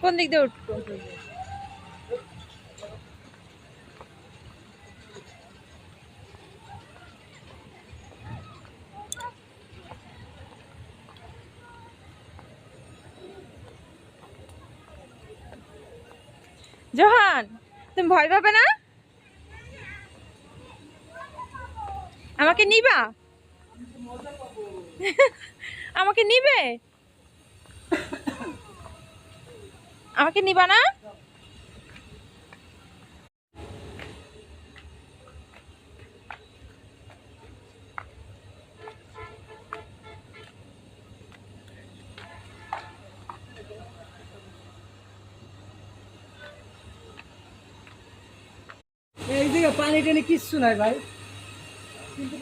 কোন দিক দিয়ে উঠবো? জোহান তুমি ভয় পাবে না? আমাকে নিবা? আমাকে নিবে? আমাকে নিবা না? পানি টানি কিচ্ছু নাই ভাই। কিন্তু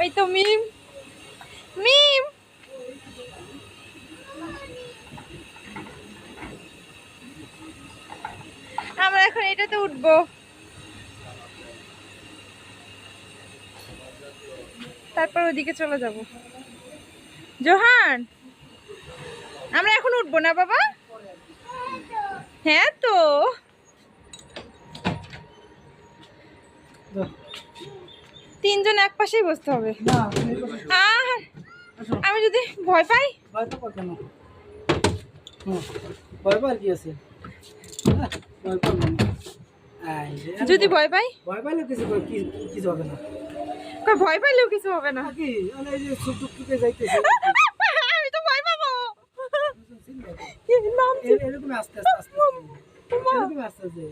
ওই তো মিম। মিম আমরা এখন এটাতে উঠবো। তারপর ওদিকে চলে যাব। জোহান আমরা এখন উঠবো না বাবা? হ্যাঁ তো। তিনজন এক পাশেই বসতে হবে। আর। আমি যদি ভয় পাই? ভয় তো পাবে না। ভয় পাওয়ার কি আছে? ভয় পাবো না। যদি ভয়- পাই? ভয় পাইলে কিছু কিছু হবে না। ভয় পাইলেও কিছু হবে না। কি মানে এই যে সুটুক যাইতেছে। আমি তো ভয় পাবো। নাম এরকম আস্তে আস্তে আস্তে আস্তে। এরকম আস্তে আস্তে।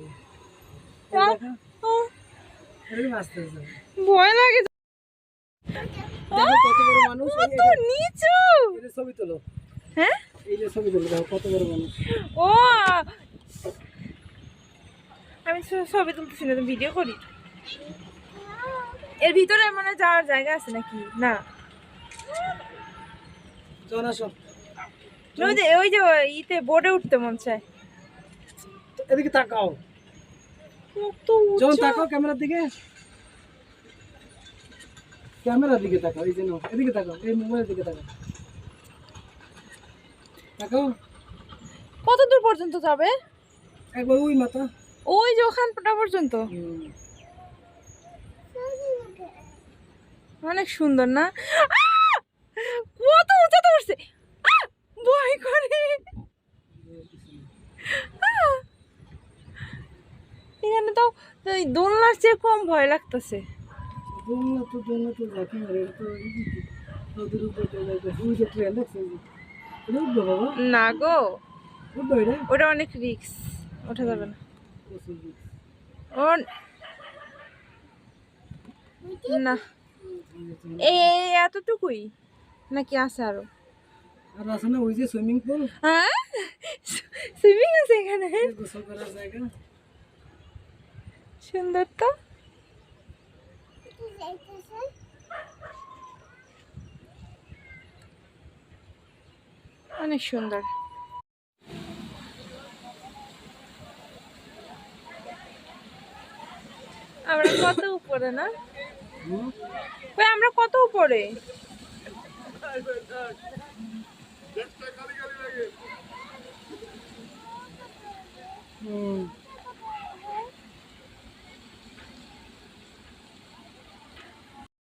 এরকম আস্তে আস্তে। ভয় লাগে কত বড় মানুষ? কত নিচু! এই ছবি তোলো। হ্যাঁ? এই যে ছবি তোলো কত বড় মানুষ। ও! আমি ছবি তুলতেছি না ভিডিও করি। এর ভিতরে মানে যাওয়ার জায়গা আছে নাকি? না। ওই যে ওই ইতে বোর্ডে উঠতে মন চায়। এদিকে তাকাও। তাকাও ক্যামেরার দিকে। ক্যামেরার দিকে তাকাও এই যে নাও, এদিকে তাকাও এই মোবাইলের দিকে তাকাও। তাকাও। কত দূর পর্যন্ত যাবে? একবার ওই মাথা। ওই যে ওখানটা পর্যন্ত? অনেক সুন্দর না? কত উঁচাতে উঠছে ভয় করে। এখানে তো দোলনার চেয়ে কম ভয় লাগতেছে। তো তো যাকি নদীর উপরে। ওই ট্রেন দেখছ উঠবে বাবা? না গো। উঠবে ওটা অনেক রিক্স ওঠা যাবে না। ও না এই এতটুকুই? নাকি আছে আরও? আর আছে না ওই যে সুইমিং পুল হ্যাঁ? সুইমিং আছে এখানে। সুন্দর তো। অনেক সুন্দর। আমরা কত উপরে না? আমরা কত উপরে?